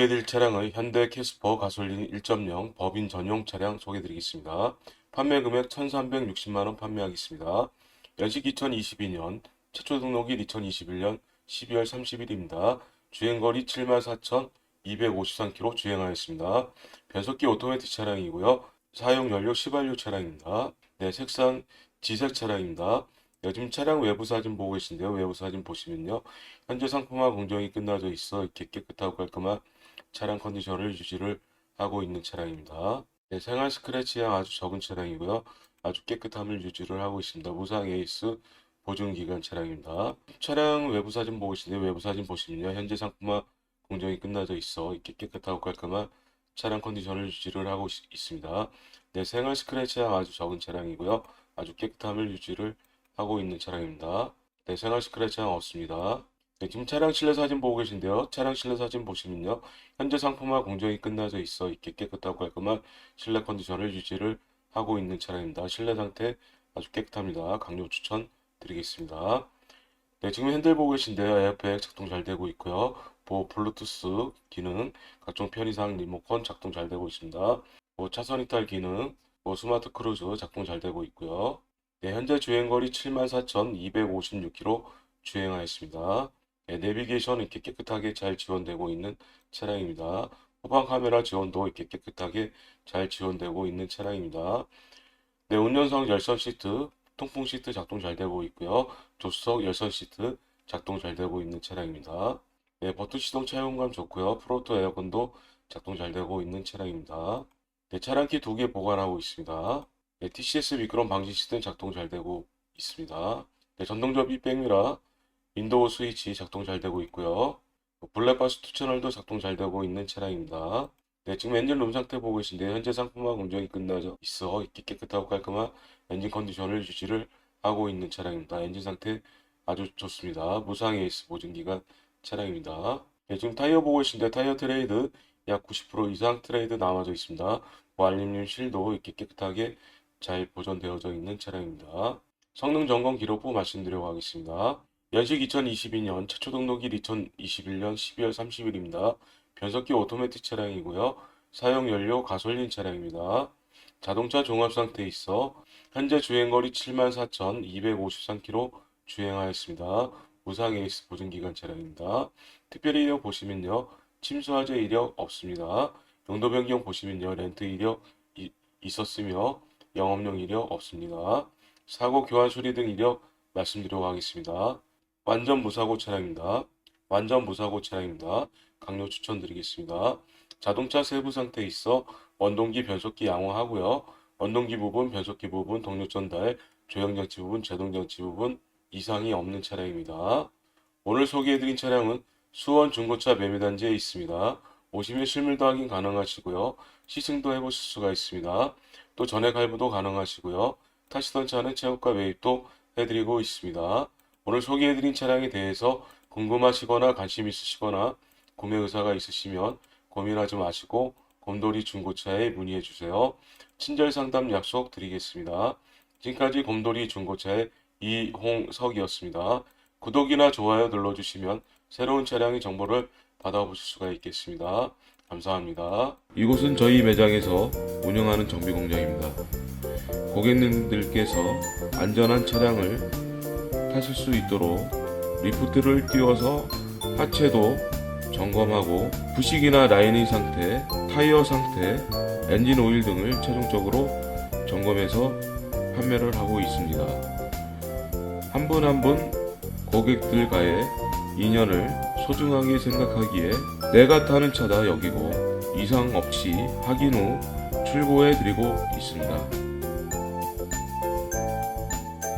소개해드릴 차량은 현대 캐스퍼 가솔린 1.0 법인 전용 차량 소개해드리겠습니다. 판매 금액 1,360만원 판매하겠습니다. 연식 2022년, 최초 등록일 2021년 12월 30일입니다. 주행거리 74,253km 주행하였습니다. 변속기 오토매틱 차량이고요. 사용 연료 휘발유 차량입니다. 네, 색상 지색 차량입니다. 네, 지금 차량 외부 사진 보고 계신데요. 외부 사진 보시면요. 현재 상품화 공정이 끝나져 있어 이렇게 깨끗하고 깔끔한 차량 컨디션을 유지를 하고 있는 차량입니다. 네, 생활 스크래치량 아주 적은 차량이고요. 아주 깨끗함을 유지를 하고 있습니다. 무상 에이스 보증 기간 차량입니다. 차량 외부 사진 보고 계신데요. 외부 사진 보시면요. 현재 상품화 공정이 끝나져 있어 이렇게 깨끗하고 깔끔한 차량 컨디션을 유지를 하고 있, 있습니다. 네, 생활 스크래치량 아주 적은 차량이고요. 아주 깨끗함을 유지를 하고 있는 차량입니다. 네, 생활 스크래치는 없습니다. 네, 지금 차량 실내 사진 보고 계신데요. 차량 실내 사진 보시면요. 현재 상품화 공정이 끝나져 있어 이렇게 깨끗하고 깔끔한 실내 컨디션을 유지를 하고 있는 차량입니다. 실내 상태 아주 깨끗합니다. 강력 추천 드리겠습니다. 네, 지금 핸들 보고 계신데요. 에어백 작동 잘 되고 있고요. 뭐 블루투스 기능, 각종 편의상 리모컨 작동 잘 되고 있습니다. 뭐 차선 이탈 기능, 뭐 스마트 크루즈 작동 잘 되고 있고요. 네, 현재 주행거리 74,256km 주행하였습니다. 네, 내비게이션 이렇게 깨끗하게 잘 지원되고 있는 차량입니다. 후방 카메라 지원도 이렇게 깨끗하게 잘 지원되고 있는 차량입니다. 네, 운전석 열선 시트, 통풍 시트 작동 잘 되고 있고요. 조수석 열선 시트 작동 잘 되고 있는 차량입니다. 네, 버튼 시동 차용감 좋고요. 프로토 에어컨도 작동 잘 되고 있는 차량입니다. 네, 차량키 두 개 보관하고 있습니다. 네, TCS 미끄럼 방지 시스템 작동 잘 되고 있습니다. 네, 전동 접 이 백미라 윈도우 스위치 작동 잘 되고 있고요. 블랙박스 투 채널도 작동 잘 되고 있는 차량입니다. 네, 지금 엔진 룸 상태 보고 계신데 현재 상품화 공정이 끝나져 있어 깨끗하고 깔끔한 엔진 컨디션을 유지를 하고 있는 차량입니다. 엔진 상태 아주 좋습니다. 무상 에이스 보증 기간 차량입니다. 네, 지금 타이어 보고 계신데 타이어 트레이드 약 90% 이상 트레이드 남아져 있습니다. 뭐 알림률 실도 이렇게 깨끗하게 잘 보존되어져 있는 차량입니다. 성능 점검 기록부 말씀드려 가겠습니다. 연식 2022년 최초 등록일 2021년 12월 30일입니다. 변속기 오토매틱 차량이고요. 사용 연료 가솔린 차량입니다. 자동차 종합 상태에 있어 현재 주행거리 74,253km 주행하였습니다. 무상 에이스 보증 기간 차량입니다. 특별히 이력 보시면요. 침수 화재 이력 없습니다. 용도 변경 보시면요. 렌트 이력 이- 있었으며 영업용 이력 없습니다. 사고 교환 수리 등 이력 말씀드리도록 하겠습니다. 완전 무사고 차량입니다. 완전 무사고 차량입니다. 강력 추천드리겠습니다. 자동차 세부 상태에 있어 원동기 변속기 양호하고요. 원동기 부분, 변속기 부분, 동력 전달, 조향장치 부분, 제동장치 부분 이상이 없는 차량입니다. 오늘 소개해드린 차량은 수원 중고차 매매단지에 있습니다. 오시면 실물도 확인 가능하시고요. 시승도 해보실 수가 있습니다. 또 전액 할부도 가능하시고요. 타시던 차는 체험가 매입도 해드리고 있습니다. 오늘 소개해드린 차량에 대해서 궁금하시거나 관심 있으시거나 구매 의사가 있으시면 고민하지 마시고 곰돌이 중고차에 문의해 주세요. 친절 상담 약속 드리겠습니다. 지금까지 곰돌이 중고차의 이홍석이었습니다. 구독이나 좋아요 눌러주시면 새로운 차량의 정보를 받아보실 수가 있겠습니다. 감사합니다. 이곳은 저희 매장에서 운영하는 정비 공장입니다. 고객님들께서 안전한 차량을 타실 수 있도록 리프트를 띄워서 하체도 점검하고 부식이나 라이닝 상태, 타이어 상태, 엔진 오일 등을 최종적으로 점검해서 판매를 하고 있습니다. 한 분 한 분 고객들과의 인연을 소중하게 생각하기에 내가 타는 차다 여기고 이상 없이 확인 후 출고해 드리고 있습니다.